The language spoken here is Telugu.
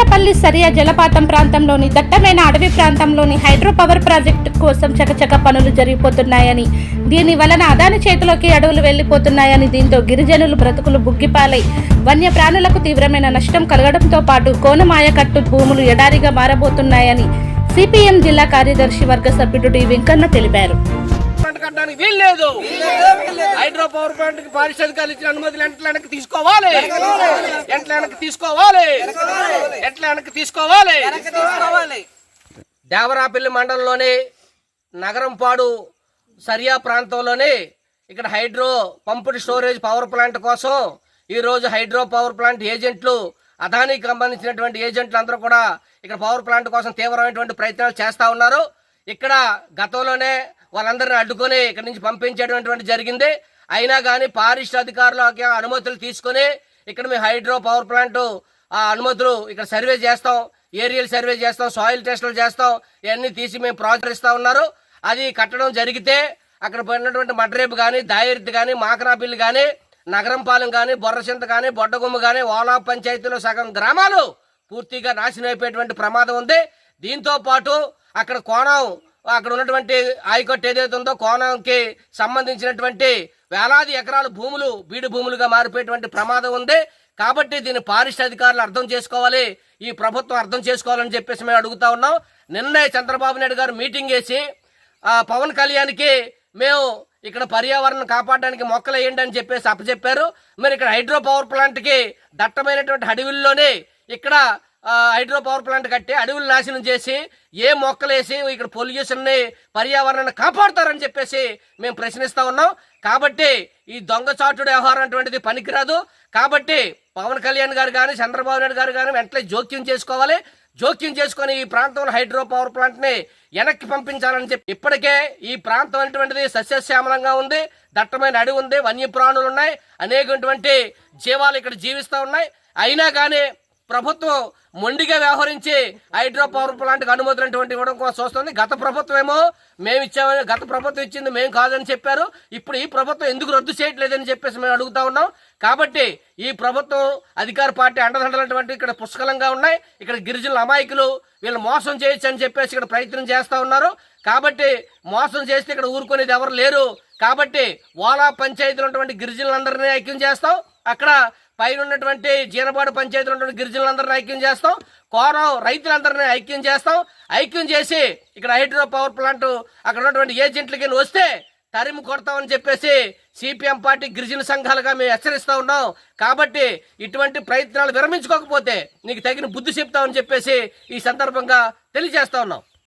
తాడేపల్లి సరియా జలపాతం ప్రాంతంలోని దట్టమైన అడవి ప్రాంతంలోని హైడ్రో పవర్ ప్రాజెక్టు కోసం చకచక పనులు జరిగిపోతున్నాయని దీని వలన అదాని చేతిలోకి అడవులు వెళ్ళిపోతున్నాయని దీంతో గిరిజనులు బ్రతుకులు బుగ్గిపాలై వన్య ప్రాణులకు తీవ్రమైన నష్టం కలగడంతో పాటు కోనమాయకట్టు భూములు ఎడారిగా మారబోతున్నాయని సిపిఎం జిల్లా కార్యదర్శి వర్గ సభ్యుడు డి వెంకన్న తెలిపారు. కట్టడానికి వీల్లేదు హైడ్రో పవర్ ప్లాంట్కి పారిశ్రామికాలు ఇచ్చిన అనుమతులు ఎంట్ల వెనక్కి తీసుకోవాలి. ఎంట్ల వెనక్కి తీసుకోవాలి. ఎంట్ల వెనక్కి తీసుకోవాలి. దేవరాపల్లి మండలంలోని నగరంపాడు సరియా ప్రాంతంలోని ఇక్కడ hydro pumped storage power plant కోసం ఈరోజు హైడ్రో పవర్ ప్లాంట్ ఏజెంట్లు అదానికి సంబంధించినటువంటి ఏజెంట్లు అందరూ కూడా ఇక్కడ పవర్ ప్లాంట్ కోసం తీవ్రమైనటువంటి ప్రయత్నాలు చేస్తూ ఉన్నారు. ఇక్కడ గతంలోనే వాళ్ళందరిని అడ్డుకొని ఇక్కడ నుంచి పంపించేటటువంటి జరిగింది. అయినా కానీ పారిశ్ర అధికారులకి అనుమతులు తీసుకొని ఇక్కడ మేము హైడ్రో పవర్ ప్లాంట్ ఆ అనుమతులు ఇక్కడ సర్వే చేస్తాం. ఏరియల్ సర్వే చేస్తాం సాయిల్ టెస్టులు చేస్తాం. ఇవన్నీ తీసి మేము ప్రాజెక్ట్ ఉన్నారు. అది కట్టడం జరిగితే అక్కడ పోయినటువంటి మడ్రేపు కానీ దాయిర్తి కానీ మాకరాపిల్లి కానీ నగరంపాలెం కానీ బొర్రచింత కానీ బొడ్డగుమ్మ కానీ ఓలా పంచాయతీలో సగం గ్రామాలు పూర్తిగా నాశనం అయిపోయేటువంటి ప్రమాదం ఉంది. దీంతో పాటు అక్కడ కోణం అక్కడ ఉన్నటువంటి ఆయకట్టు ఏదైతే ఉందో కోణంకి సంబంధించినటువంటి వేలాది ఎకరాల భూములు బీడు భూములుగా మారిపోయేటువంటి ప్రమాదం ఉంది. కాబట్టి దీన్ని పారిశ్ర అధికారులు అర్థం చేసుకోవాలి. ఈ ప్రభుత్వం అర్థం చేసుకోవాలని చెప్పేసి మేము అడుగుతా ఉన్నాం. నిన్నే చంద్రబాబు నాయుడు గారు మీటింగ్ వేసి పవన్ కళ్యాణ్కి మేము ఇక్కడ పర్యావరణం కాపాడడానికి మొక్కలు వేయండి అని చెప్పేసి అప్పచెప్పారు. మరి ఇక్కడ హైడ్రో పవర్ ప్లాంట్కి దట్టమైనటువంటి అడవుల్లోనే ఇక్కడ హైడ్రో పవర్ ప్లాంట్ కట్టి అడవులు నాశనం చేసి ఏ మొక్కలేసి ఇక్కడ పొల్యూషన్ని పర్యావరణాన్ని కాపాడుతారని చెప్పేసి మేము ప్రశ్నిస్తూ ఉన్నాం. కాబట్టి ఈ దొంగచాటుడు వ్యవహారం అటువంటిది పనికిరాదు. కాబట్టి పవన్ కళ్యాణ్ గారు కానీ చంద్రబాబు నాయుడు గారు కానీ వెంటనే జోక్యం చేసుకోవాలి. జోక్యం చేసుకొని ఈ ప్రాంతంలో హైడ్రో పవర్ ప్లాంట్ని వెనక్కి పంపించాలని చెప్పి ఇప్పటికే ఈ ప్రాంతం అనేటువంటిది సస్యశ్యామలంగా ఉంది. దట్టమైన అడవి ఉంది వన్యప్రాణులు ఉన్నాయి. అనేకటువంటి జీవాలు ఇక్కడ జీవిస్తూ ఉన్నాయి. అయినా కానీ ప్రభుత్వం మొండిగా వ్యవహరించి హైడ్రో పవర్ ప్లాంట్ అనుమతులు అటువంటి ఇవ్వడం కోసం చూస్తుంది. గత ప్రభుత్వం ఏమో మేము ఇచ్చామని గత ప్రభుత్వం ఇచ్చింది మేము కాదని చెప్పారు. ఇప్పుడు ఈ ప్రభుత్వం ఎందుకు రద్దు చేయట్లేదని చెప్పేసి మేము అడుగుతా ఉన్నాం. కాబట్టి ఈ ప్రభుత్వం అధికార పార్టీ అండదండలటువంటి ఇక్కడ పుష్కలంగా ఉన్నాయి. ఇక్కడ గిరిజనుల అమాయకులు వీళ్ళు మోసం చేయొచ్చు అని చెప్పేసి ఇక్కడ ప్రయత్నం చేస్తూ ఉన్నారు. కాబట్టి మోసం చేస్తే ఇక్కడ ఊరుకునేది ఎవరు లేరు. కాబట్టి ఓలా పంచాయతీలు ఉన్నటువంటి గిరిజనులందరినీ ఐక్యం చేస్తాం. అక్కడ పైన ఉన్నటువంటి జీనపాడు పంచాయతీలో ఉన్నటువంటి గిరిజనులందరినీ ఐక్యం చేస్తాం. కోరం రైతులందరినీ ఐక్యం చేస్తాం. ఐక్యం చేసి ఇక్కడ హైడ్రో పవర్ ప్లాంట్ అక్కడ ఉన్నటువంటి ఏజెంట్లకి వస్తే తరిమి కొడతామని చెప్పేసి సిపిఎం పార్టీ గిరిజన సంఘాలుగా మేము హెచ్చరిస్తూ ఉన్నాం. కాబట్టి ఇటువంటి ప్రయత్నాలు విరమించుకోకపోతే నీకు తగిన బుద్ధి చెప్తామని చెప్పేసి ఈ సందర్భంగా తెలియజేస్తా ఉన్నాం.